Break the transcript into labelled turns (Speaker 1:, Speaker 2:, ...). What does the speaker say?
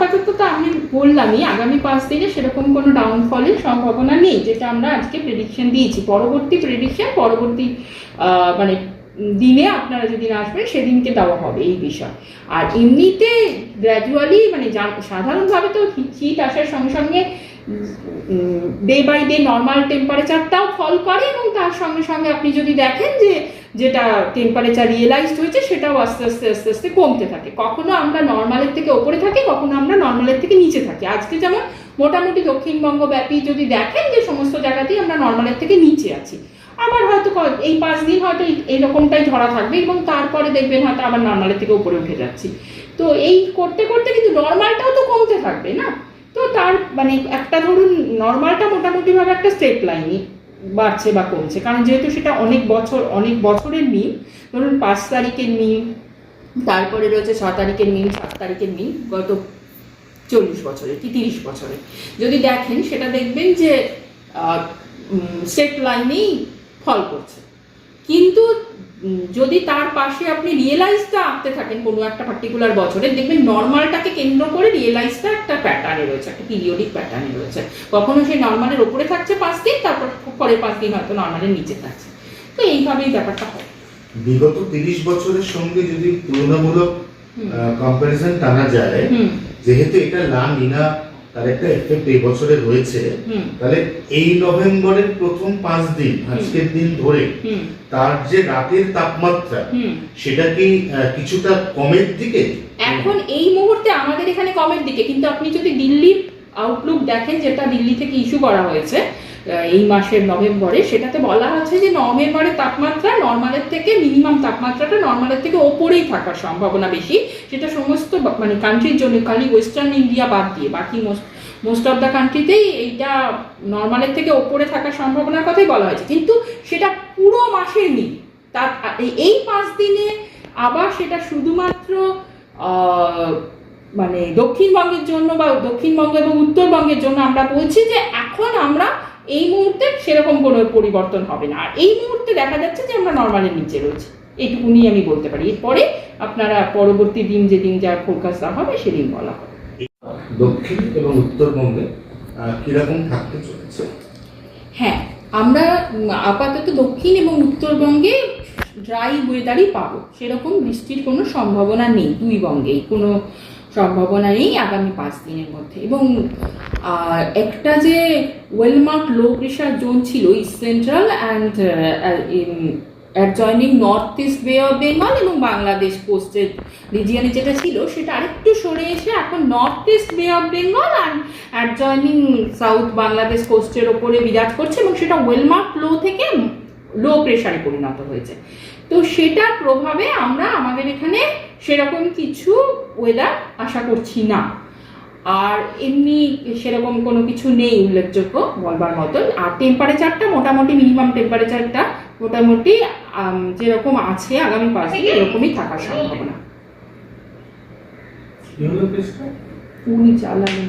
Speaker 1: আপাতত তো আমি বললামই, আগামী পাঁচ দিনে সেরকম কোনো ডাউনফলের সম্ভাবনা নেই, যেটা আমরা আজকে প্রেডিকশন দিয়েছি। পরবর্তী প্রেডিকশন পরবর্তী মানে দিনে আপনারা যেদিন আসবেন, সেদিনকে দেওয়া হবে এই বিষয়। আর এমনিতে গ্র্যাজুয়ালি মানে সাধারণভাবে তো শীত আসার সঙ্গে সঙ্গে ডে বাই ডে নর্মাল টেম্পারেচারটাও ফল করে এবং তার সঙ্গে সঙ্গে আপনি যদি দেখেন যে, যেটা টেম্পারেচার রিয়েলাইজড হয়েছে, সেটাও আস্তে আস্তে আস্তে আস্তে কমতে থাকে। কখনো আমরা নর্মালের থেকে ওপরে থাকি, কখনো আমরা নর্মালের থেকে নিচে থাকি। আজকে যেমন মোটামুটি দক্ষিণবঙ্গ ব্যাপী যদি দেখেন যে, সমস্ত জায়গাতেই আমরা নর্মালের থেকে নিচে আছি। আবার হয়তো এই পাঁচ দিন হয়তো এই- এইরকমটাই ধরা থাকবে এবং তারপরে দেখবেন হয়তো আবার নর্মালের থেকে উপরে উঠে যাচ্ছি। তো এই করতে করতে কিন্তু নর্মালটাও তো কমতে থাকবে না? তো তার মানে একটা ধরুন নর্মালটা মোটামুটিভাবে একটা স্টেপ লাইনই বাড়ছে বা কমছে। কারণ যেহেতু সেটা অনেক বছর, অনেক বছরের মিল, ধরুন পাঁচ তারিখের মিল, তারপরে রয়েছে ছ তারিখের মিল, সাত তারিখের মিল, গত চল্লিশ বছরে কি তিরিশ বছরে যদি দেখেন সেটা দেখবেন যে স্টেট লাইনেই ফল করছে। কিন্তু যদি তার পাশে আপনি রিয়েলাইজটা আঁকতে থাকেন কোনো একটা পার্টিকুলার বছরে দেখবেন নর্মালটাকে কেন্দ্র করে রিয়েলাইজটা একটা প্যাটার্নে রয়েছে একটা পিরিয়ডিক প্যাটার্নে রয়েছে। কখনো সেই নর্মালের ওপরে থাকছে পাঁচ দিন তারপর পরের পাঁচ দিন হয়তো নর্মালের নিচে থাকছে। তো এইভাবেই ব্যাপারটা হয়।
Speaker 2: বিগত তিরিশ বছরের সঙ্গে যদি তুলনামূলক। কম্পারিজন টানা যায় যেহেতু এটা লা নিনা তার একটা এফেক্ট এই বছরে রয়েছে। তাহলে এই নভেম্বরের প্রথম পাঁচ দিন আজকের দিন ধরে তার যে রাতের তাপমাত্রা সেটা কি কিছুটা কমের দিকে?
Speaker 1: এখন এই মুহূর্তে আমাদের এখানে কমের দিকে কিন্তু আপনি যদি দিল্লির আউটলুক দেখেন যেটা দিল্লি থেকে ইস্যু করা হয়েছে এই মাসের নভেম্বরে। সেটাতে বলা আছে যে নভেম্বরের তাপমাত্রা নর্মালের থেকে মিনিমাম তাপমাত্রাটা নর্মালের থেকে ওপরেই থাকার সম্ভাবনা বেশি। সেটা সমস্ত মানে কান্ট্রির জন্য, খালি ওয়েস্টার্ন ইন্ডিয়া বাদ দিয়ে, বাকি মোস্ট মোস্ট অফ দ্য কান্ট্রিতেই এইটা নর্মালের থেকে ওপরে থাকার সম্ভাবনার কথাই বলা হয়েছে। কিন্তু সেটা পুরো মাসের নেই। তার এই পাঁচ দিনে আবার সেটা শুধুমাত্র মানে দক্ষিণবঙ্গের জন্য বা দক্ষিণবঙ্গ এবং উত্তরবঙ্গের জন্য আমরা বলছি যে এখন আমরা এই মুহূর্তে সেরকম কোনো পরিবর্তন হবে না। আর এই মুহূর্তে দেখা যাচ্ছে যে আমরা নর্মালের নিচে রয়েছি। এইটুকুনি আমি বলতে পারি। এরপরে আপনারা পরবর্তী দিন যেদিন যা ফোরকাস্ট দেওয়া হবে সেদিন বলা হবে।
Speaker 2: দক্ষিণ এবং উত্তরবঙ্গে কীরকম থাকতে চলেছে?
Speaker 1: হ্যাঁ আমরা আপাতত দক্ষিণ এবং উত্তরবঙ্গে ড্রাই ওয়েদারই পাবো। সেরকম বৃষ্টির কোনো সম্ভাবনা নেই দুই বঙ্গেই। কোনো সম্ভাবনা নেই আগামী পাঁচ দিনের মধ্যে। এবং একটা যে well marked low pressure zone ছিল, east central and adjoining north east Bay of Bengal এবং বাংলাদেশ কোস্টের রিজিয়নে যেটা ছিল, সেটা আরেকটু সরে এসে এখন north east Bay of Bengal and adjoining south Bangladesh কোস্টের ওপরে বিরাজ করছে এবং সেটা ওয়েলমার্ক লো থেকে লো প্রেশারে পরিণত হয়েছে। তো সেটার প্রভাবে আমরা আমাদের এখানে সেরকম কিছু ওয়েদার আশা করছি না। আর এমনি সেরকম কোনো কিছু নেই উল্লেখযোগ্য বলবার মতন। আর টেম্পারেচারটা মোটামুটি মিনিমাম টেম্পারেচারটা মোটামুটি যেরকম আছে আগামী পাঁচ দিন এরকমই থাকার সম্ভাবনা। উনি চালালেন